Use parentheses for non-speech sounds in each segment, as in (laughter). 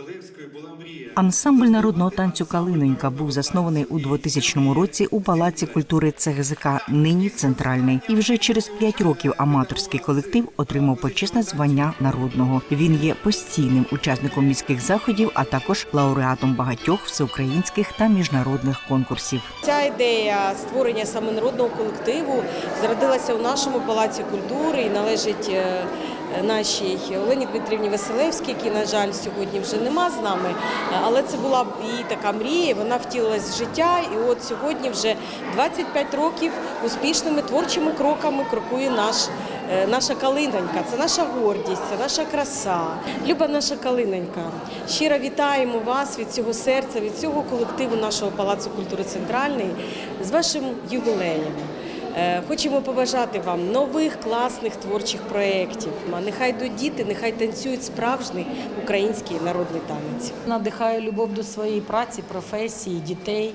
Василевської була мрія. Ансамбль народного танцю Калинонька був заснований у 2000 році у палаці культури ЦГЗК, нині центральний. І вже через п'ять років аматорський колектив отримав почесне звання народного. Він є постійним учасником міських заходів, а також лауреатом багатьох всеукраїнських та міжнародних конкурсів. Ця ідея створення саме народного колективу зародилася у нашому палаці культури і належить е, нашій Олені Дмитрівні Василевській, які, на жаль, сьогодні вже нема з нами. Але це була її така мрія, вона втілилась в життя. І от сьогодні вже 25 років успішними творчими кроками крокує наш. е, Наша калинонька, це наша гордість, це наша краса. Люба наша калинонька. Щиро вітаємо вас від цього серця, від цього колективу нашого Палацу культури Центральний з вашим ювілеєм. Е, Хочемо побажати вам нових класних творчих проєктів. Нехай йдуть діти, нехай танцюють справжній український народний танець. Надихає любов до своєї праці, професії, дітей,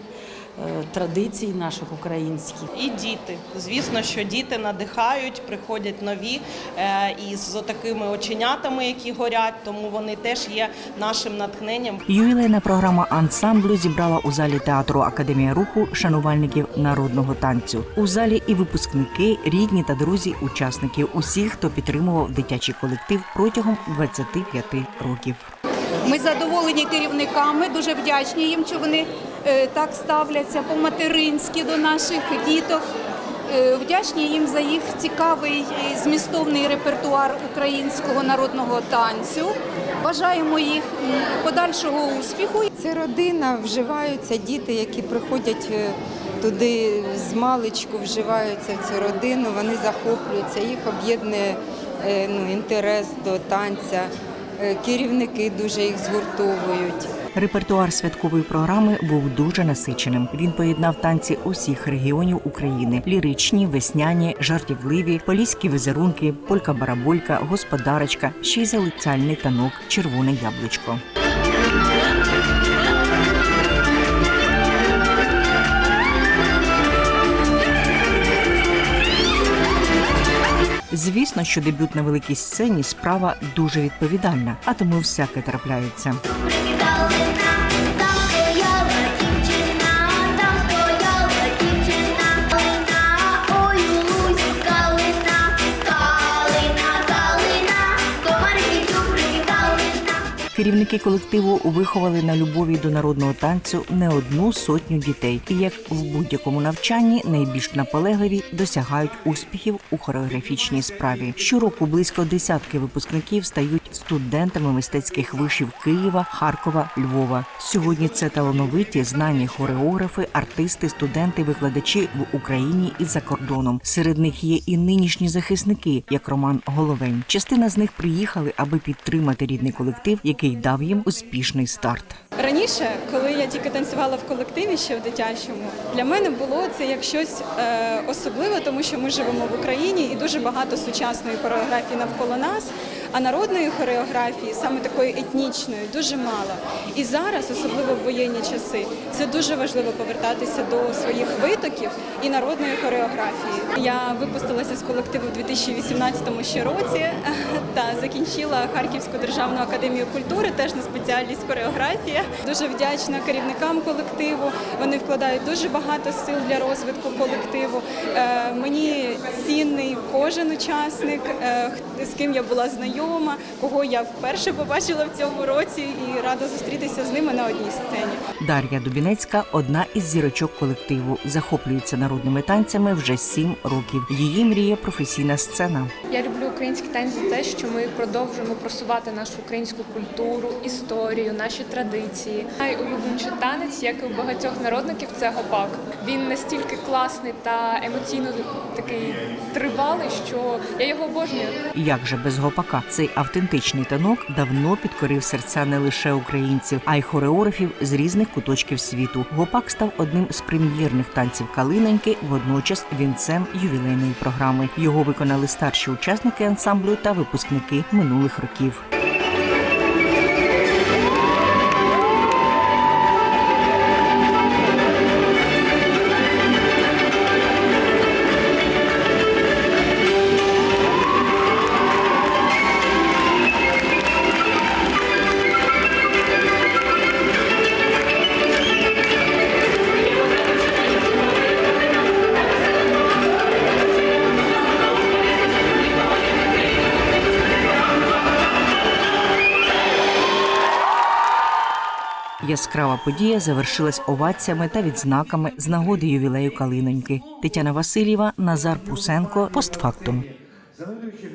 традицій наших українських. І діти. Звісно, що діти надихають, приходять нові е, із такими оченятами, які горять, тому вони теж є нашим натхненням. Ювілейна програма ансамблю зібрала у залі театру Академія руху шанувальників народного танцю. У залі і випускники, рідні та друзі учасників, усіх, хто підтримував дитячий колектив протягом 25 років. Ми задоволені керівниками, дуже вдячні їм, що вони е, так ставляться по-материнськи до наших діток. Е, Вдячні їм за їх цікавий змістовний репертуар українського народного танцю. Бажаємо їх подальшого успіху. Це родина, вживаються діти, які приходять е, туди з маличку, вживаються в цю родину, вони захоплюються, їх об'єднує ну, інтерес до танця. Е, Керівники дуже їх згуртовують. Репертуар святкової програми був дуже насиченим. Він поєднав танці усіх регіонів України: ліричні, весняні, жартівливі, поліські візерунки, полька-бараболька, господарочка, ще й залицяльний танок, червоне яблучко. Звісно, що дебют на великій сцені справа дуже відповідальна, а тому всяке трапляється. Керівники колективу виховали на любові до народного танцю не одну сотню дітей, і як в будь-якому навчанні найбільш наполегливі досягають успіхів у хореографічній справі. Щороку близько десятки випускників стають студентами мистецьких вишів Києва, Харкова, Львова. Сьогодні це талановиті, знані хореографи, артисти, студенти, викладачі в Україні і за кордоном. Серед них є і нинішні захисники, як Роман Головень. Частина з них приїхали, аби підтримати рідний колектив, який дав їм успішний старт. Раніше, коли я тільки танцювала в колективі ще в дитячому, для мене було це як щось е, особливе, тому що ми живемо в Україні і дуже багато сучасної хореографії навколо нас, а народної хореографії, саме такої етнічної, дуже мало. І зараз, особливо в воєнні часи, це дуже важливо повертатися до своїх витоків і народної хореографії. Я випустилася з колективу в 2018 ще році (laughs) та закінчила Харківську державну академію культури, теж на спеціальність хореографія. Дуже вдячна керівникам колективу. Вони вкладають дуже багато сил для розвитку колективу. Е, Мені цінний кожен учасник, е, з ким я була знайома, кого я вперше побачила в цьому році і рада зустрітися з ними на одній сцені. Дар'я Дубінецька одна із зірочок колективу. Захоплюється народними танцями вже сім років. Її мріє професійна сцена. Я люблю український танець за те, що ми продовжуємо просувати нашу українську культуру, історію, наші традиції. Найулюбленіший танець, як і у багатьох народників, це гопак. Він настільки класний та емоційно такий тривалий, що я його обожнюю. Як же без гопака? Цей автентичний танок давно підкорив серця не лише українців, а й хореографів з різних куточків світу. Гопак став одним з прем'єрних танців Калиноньки, водночас вінцем ювілейної програми. Його виконали старші учасники ансамблю та випускники минулих років. Яскрава подія завершилась оваціями та відзнаками з нагоди ювілею Калиноньки. Тетяна Васильєва, Назар Пусенко, постфактум.